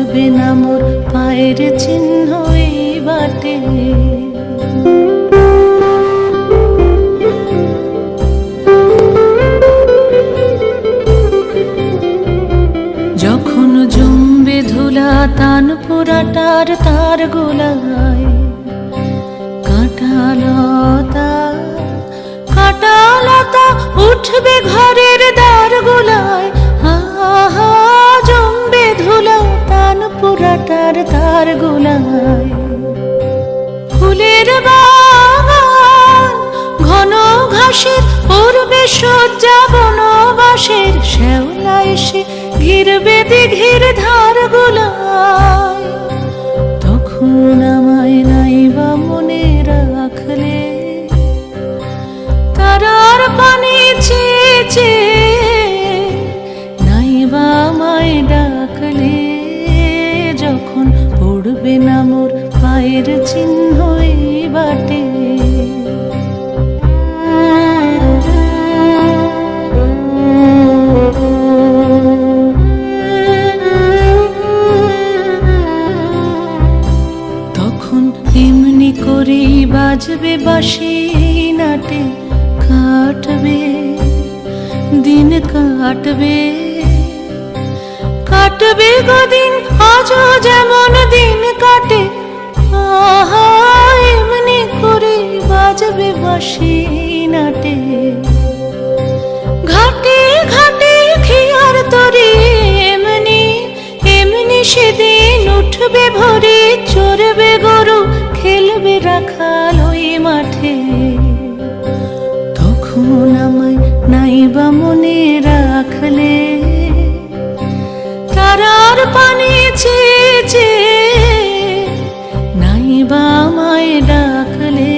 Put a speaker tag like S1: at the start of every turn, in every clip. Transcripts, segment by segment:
S1: উড়বে না মোর পায়ের চিহ্ন এই বাটে। যখন জমবে ধুলা তান পুরাটার তার গোলায়, কাঁটালতা কাঁটালতা উঠবে ঘরের দ্বার গোলায়। সজ্জা বনবাসের শ্যাওলা এসে ঘিরবে দিঘির ধার গুলায় তখন আমায় নাইবা মনে রাখলে তারার পানি চেয়ে চেয়ে নাইবা আমায় ডাকলে, যখন পড়বে না মোর পায়ের চিহ্ন বাটে। নাটে কাটবে, দিন কাটবে। কাটবে গদিন আজও যেমন দিন কাটে, আহা, এমনি করে বাজবে বাসি নাটে। ঘাটে ঘাটে খেয়ার তরে এমনি এমনি সেদিন উঠবে ভরে, চড়বে গরু, খেলবে ওই মাঠে। তখন আমায় নাইবা মনে রাখলে, তারার পানি চেয়ে চেয়ে নাইবা আমায় ডাকলে,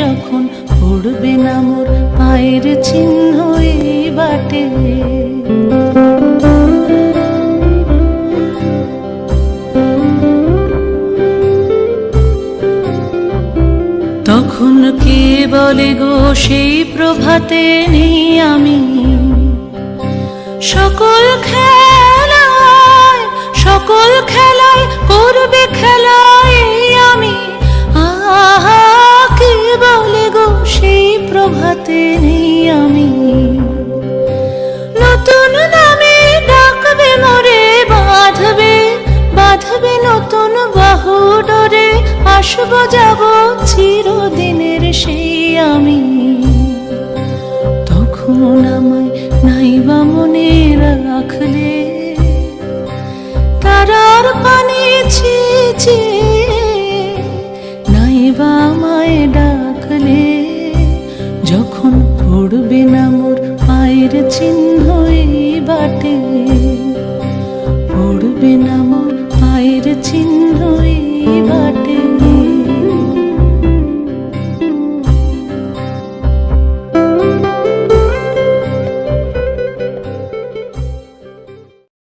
S1: যখন পড়বে না মোর পায়ের চিহ্ন এই বাটে। বলে গো, সেই প্রভাতে নেই আমি। সকল খেলায় সকল খেলায় করবে খেলায় আমি। আহা, কে বলে গো, সেই প্রভাতে নেই আমি। নতুন নামে ডাকবে মরে, বাঁধবে বাঁধবে নতুন বাহু ডরে আসব, যাব সেই আমি। তখন আমায় নাইবা মনে রাখলে তারার পানি চেয়ে